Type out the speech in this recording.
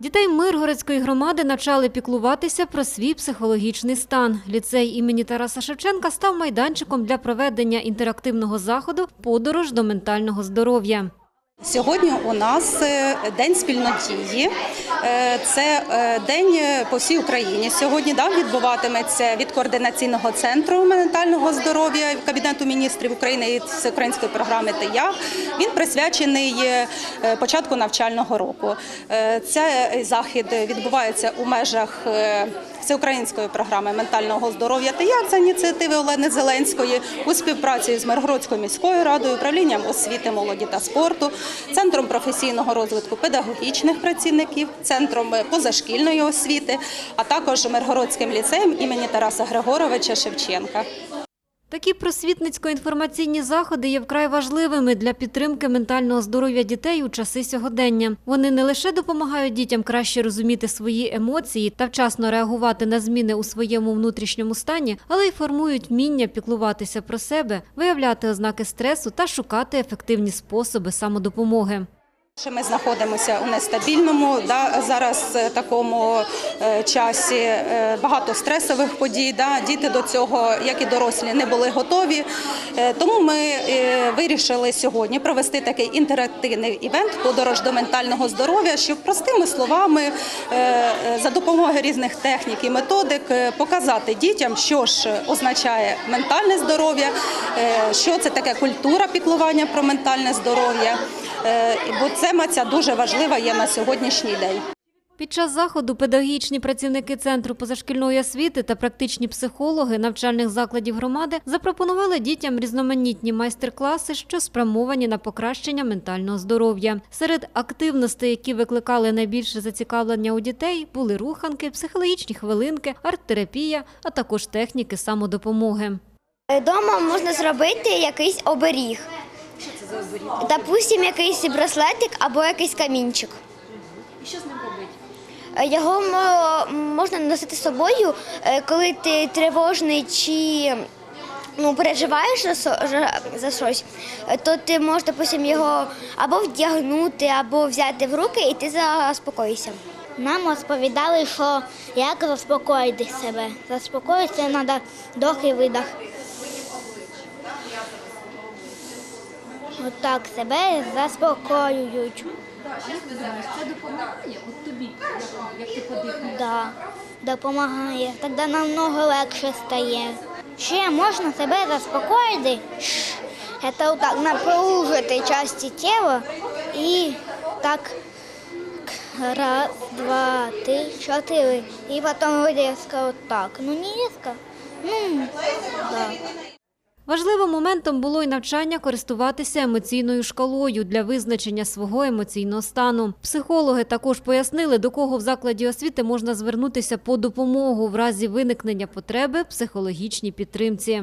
Дітей Миргородської громади почали піклуватися про свій психологічний стан. Ліцей імені Тараса Шевченка став майданчиком для проведення інтерактивного заходу Подорож до ментального здоров'я. Сьогодні у нас е, день спільнотії. Е, Це е, день по всій Україні. Сьогодні да, відбуватиметься від координаційного центру ментального здоров'я Кабінету міністрів України і всеукраїнської програми ТИЯ. Він присвячений початку навчального року. Цей захід відбувається у межах. Всеукраїнської програми ментального здоров'я та як за ініціативи Олени Зеленської у співпраці з Миргородською міською радою, управлінням освіти, молоді та спорту, центром професійного розвитку педагогічних працівників, центром позашкільної освіти, а також Миргородським ліцеєм імені Тараса Григоровича Шевченка. Такі просвітницько-інформаційні заходи є вкрай важливими для підтримки ментального здоров'я дітей у часи сьогодення. Вони не лише допомагають дітям краще розуміти свої емоції та вчасно реагувати на зміни у своєму внутрішньому стані, але й формують вміння піклуватися про себе, виявляти ознаки стресу та шукати ефективні способи самодопомоги. Ми знаходимося у нестабільному да, зараз е, такому е, часі. Е, багато стресових подій. Да. Діти до цього, як і дорослі, не були готові. Тому ми вирішили сьогодні провести такий інтерактивний івент подорож до ментального здоров'я, щоб простими словами за допомогою різних технік і методик показати дітям, що ж означає ментальне здоров'я, що це таке культура піклування про ментальне здоров'я. Бо тема ця дуже важлива є на сьогоднішній день. Під час заходу педагогічні працівники Центру позашкільної освіти та практичні психологи навчальних закладів громади запропонували дітям різноманітні майстер-класи, що спрямовані на покращення ментального здоров'я. Серед активностей, які викликали найбільше зацікавлення у дітей, були руханки, психологічні хвилинки, арт-терапія, а також техніки самодопомоги. Дома можна зробити якийсь оберіг. Що це за оберіг? Допустим, якийсь браслетик або якийсь камінчик. І що з ним робити? Е, Його мо- можна носити з собою, е, коли ти тривожний чи ну, переживаєш за, щось, е, то ти можеш, допустим, його або вдягнути, або взяти в руки, і ти заспокоїшся. Нам розповідали, що як заспокоїти себе. Заспокоїтися треба вдох і видох. Отак себе заспокоюють. Це допомагає от тобі, як ти подихаєш. Да, допомагає. Тоді намного легше стає. Ще можна себе заспокоїти. Це отак напружити часті тіла і так раз, два, три, чотири. І потім різко отак. Ну не різко. Ну, да. Важливим моментом було й навчання користуватися емоційною шкалою для визначення свого емоційного стану. Психологи також пояснили, до кого в закладі освіти можна звернутися по допомогу в разі виникнення потреби психологічній підтримці.